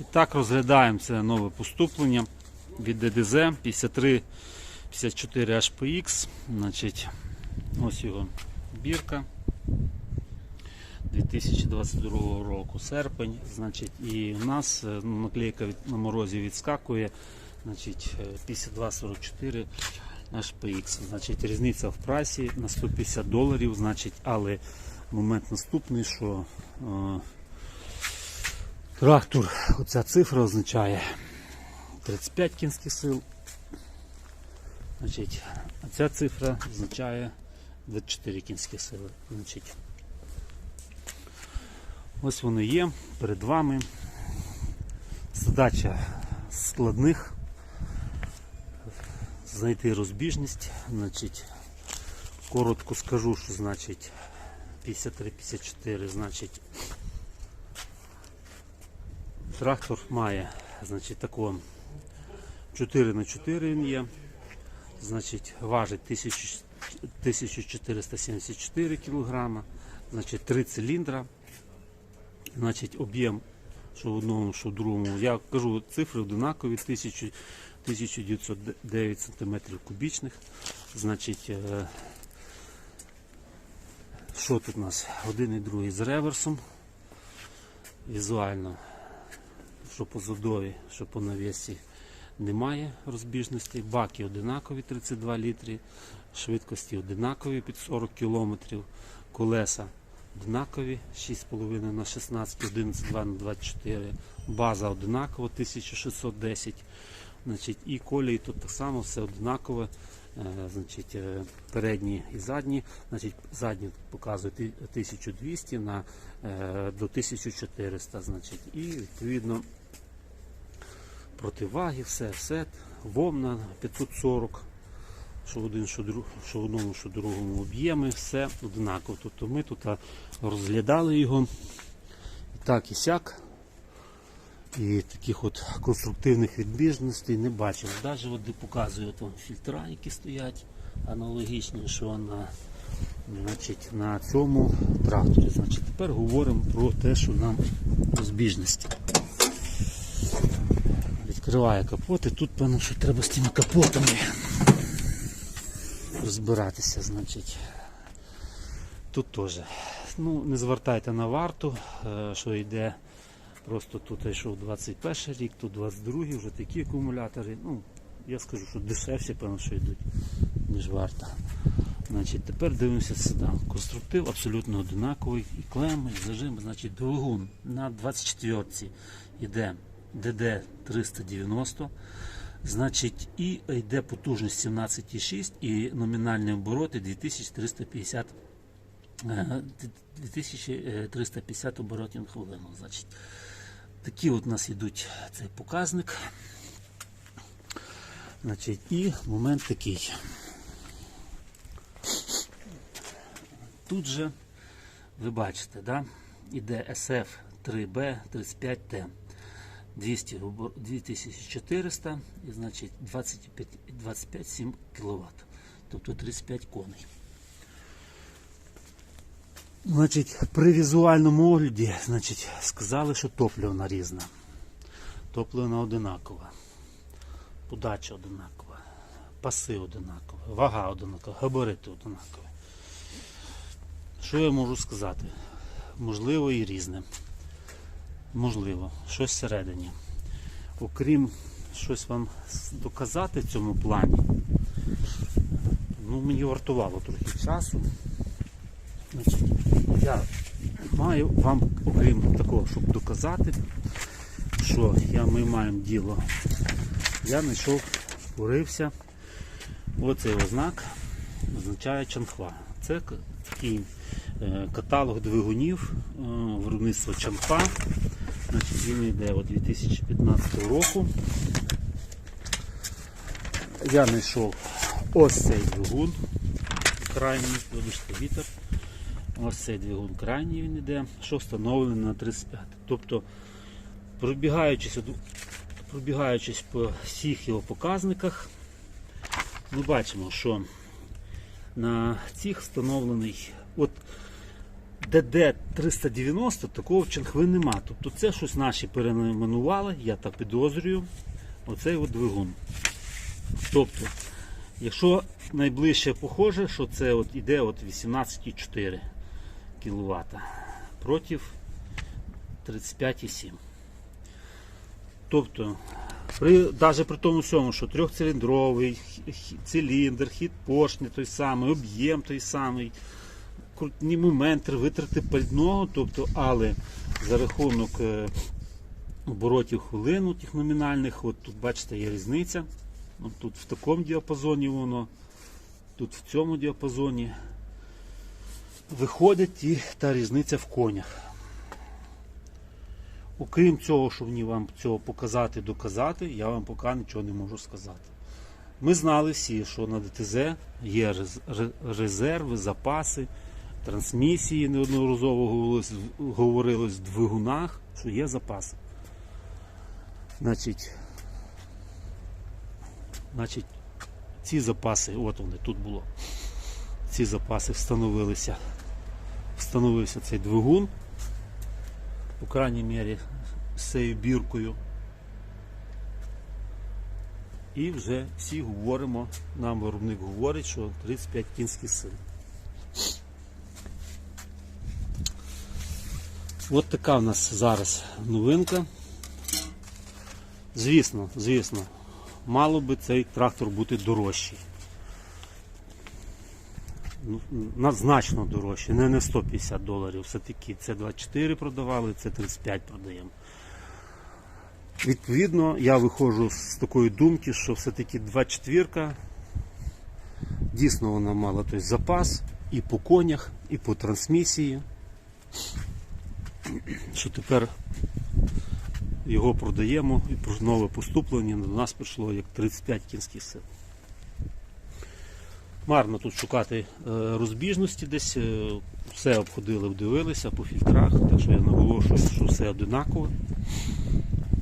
І так розглядаємо це нове поступлення від ДДЗ 53 54 HPX. Значить, ось його бірка 2022 року, серпень. Значить, і у нас е, наклейка від, на морозі відскакує. Значить, е, 5244 HPX. Значить, різниця в прайсі на 150 доларів. Значить, але момент наступний, що е, Трактор, оця цифра означає 35 кінських сил. Значить, ця цифра означає 24 кінські сили. Значить, ось вони є перед вами. Задача складних. Знайти розбіжність. Значить, коротко скажу, що значить 53-54, значить Трактор має значить, тако 4 на 4 він є. Значить, важить 1474 кг, значить 3 циліндра. Значить, об'єм, що в одному, що в другому. Я кажу цифри одинакові 1000 1909 см кубічних. Значить, е, що тут у нас? Один і другий з реверсом. Візуально що по зудові, що по навісі немає розбіжностей. Баки одинакові 32 літри, швидкості одинакові під 40 км, колеса одинакові 6,5 на 16, 11,2 на 24, база одинакова 1610. Значить, І колії тут так само все одинакове. Е, Значить, е, передні і задні, значить, задні показують 1200 на, е, до 1400, значить, і відповідно противаги, все, все, вовна 540, що в один, що, друг, що в одному, що в другому об'єми, все однаково. Тобто ми тут розглядали його і так і сяк. І таких от конструктивних відбіжностей не бачив. Навіть от де показую от вам фільтра, які стоять аналогічні, що на, значить, на цьому тракторі. Значить, тепер говоримо про те, що нам розбіжності. Відкриває капот і тут певно, що треба з тими капотами розбиратися. Значить. Тут теж. Ну, не звертайте на варту, е, що йде. Просто тут йшов 21 рік, тут 22 вже такі акумулятори. Ну, я скажу, що дешевші, певно, що йдуть, ніж варта. Значить, тепер дивимося сюди. Конструктив абсолютно одинаковий. І клеми, і зажим, значить, двигун на 24-ці йде ДД 390. Значить, і йде потужність 17,6 і номінальні обороти 2350 е, 2350 оборотів на хвилину. Значить, такі от у нас йдуть цей показник. Значить, і момент такий. Тут же ви бачите, да? іде SF 3B 35T 200, 2400 і значить 25, 25-7 кВт, тобто 35 коней. Значить, при візуальному огляді, значить, сказали, що топливна різна. Топливна одинакова. Подача одинакова. Паси одинакова. Вага одинакова. Габарити одинакові. Що я можу сказати? Можливо і різне. Можливо, щось всередині. Окрім щось вам доказати в цьому плані, ну, мені вартувало трохи часу. Я маю вам, окрім такого, щоб доказати, що я, ми маємо діло, я знайшов, порився. Оцей ознак означає чанхва. Це такий е, каталог двигунів е, виробництва чанхва. Значить, він йде от 2015 року. Я знайшов ось цей двигун крайній, вибачте, вітер. Ось цей двигун крайній він йде, що встановлений на 35. Тобто, пробігаючись, пробігаючись по всіх його показниках, ми бачимо, що на цих встановлений, от ДД 390 такого в Чанхви нема. Тобто це щось наші переименували, я так підозрюю. Оцей от двигун. Тобто, якщо найближче похоже, що це от іде от 18,4 кВт проти 35,7. Тобто, при, навіть при тому всьому, що трьохциліндровий циліндр, хід поршня той самий, об'єм той самий, крутні моменти, витрати пального, тобто, але за рахунок е, оборотів хвилину тих номінальних, от тут бачите, є різниця. Тут в такому діапазоні воно, тут в цьому діапазоні. Виходить і та різниця в конях. Окрім цього, що мені вам цього показати, доказати, я вам поки нічого не можу сказати. Ми знали всі, що на ДТЗ є резерви, запаси, трансмісії, неодноразово говорилось, в двигунах, що є запаси. Значить, значить, ці запаси, от вони тут було. Ці запаси встановилися. Встановився цей двигун, по крайній мірі, з цією біркою. І вже всі говоримо, нам виробник говорить, що 35 кінських сил. От така в нас зараз новинка. Звісно, звісно, мало би цей трактор бути дорожчий. Ну, значно дорожчий, не, не 150 доларів. Все-таки це 24 продавали, це 35 продаємо. Відповідно, я виходжу з такої думки, що все-таки 24 дійсно вона мала той запас і по конях, і по трансмісії. Що тепер його продаємо і про- нове поступлення до нас прийшло як 35 кінських сил. Марно тут шукати е, розбіжності десь, е, все обходили, вдивилися по фільтрах, так що я наголошую, що все одинаково.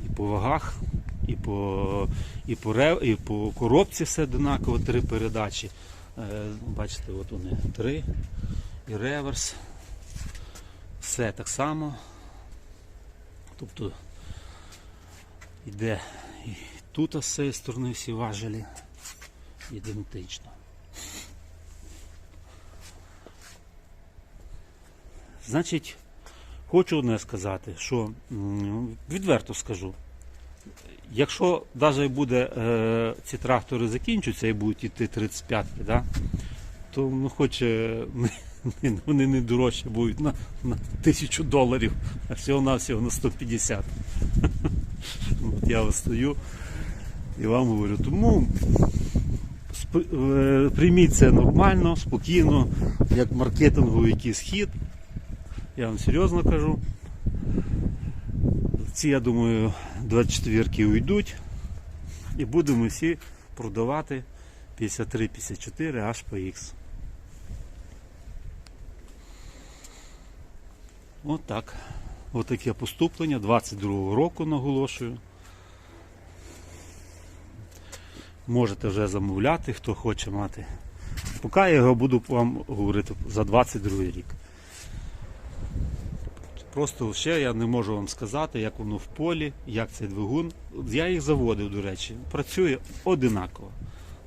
І по вагах, і по, і по, рев, і по коробці все одинаково, три передачі. Е, Бачите, от вони три. І реверс. Все так само. Тобто йде і тут з цієї сторони всі важелі ідентично. Значить, хочу одне сказати, що відверто скажу, якщо навіть буде е, ці трактори закінчуються і будуть йти 35 да, то ну, хоч е, не- вони не дорожче будуть на, на тисячу доларів, а всього-навсього на 150. От я стою і вам говорю, тому е, прийміть це нормально, спокійно, як маркетинговий якийсь хід. Я вам серйозно кажу. Ці, я думаю, 24-ки уйдуть. І будемо всі продавати 53-54 аж по X. От так. От таке поступлення 22-го року наголошую. Можете вже замовляти, хто хоче мати. Поки я його буду вам говорити за 22 рік. Просто ще я не можу вам сказати, як воно в полі, як цей двигун. Я їх заводив, до речі. Працює одинаково.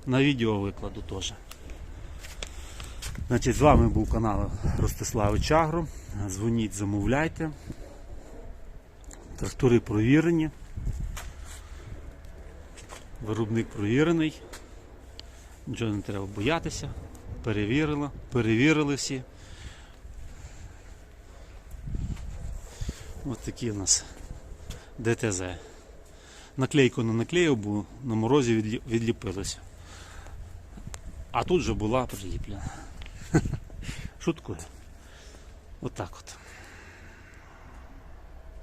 На відео викладу теж. Значить, з вами був канал Ростиславич Агро. Дзвоніть, замовляйте. Трактори провірені. Виробник провірений. Нічого не треба боятися. Перевірила, перевірили всі. Ось такі у нас ДТЗ. Наклейку не наклеїв, бо на морозі відліпилося. А тут же була приліплена. Шуткою. Отак от.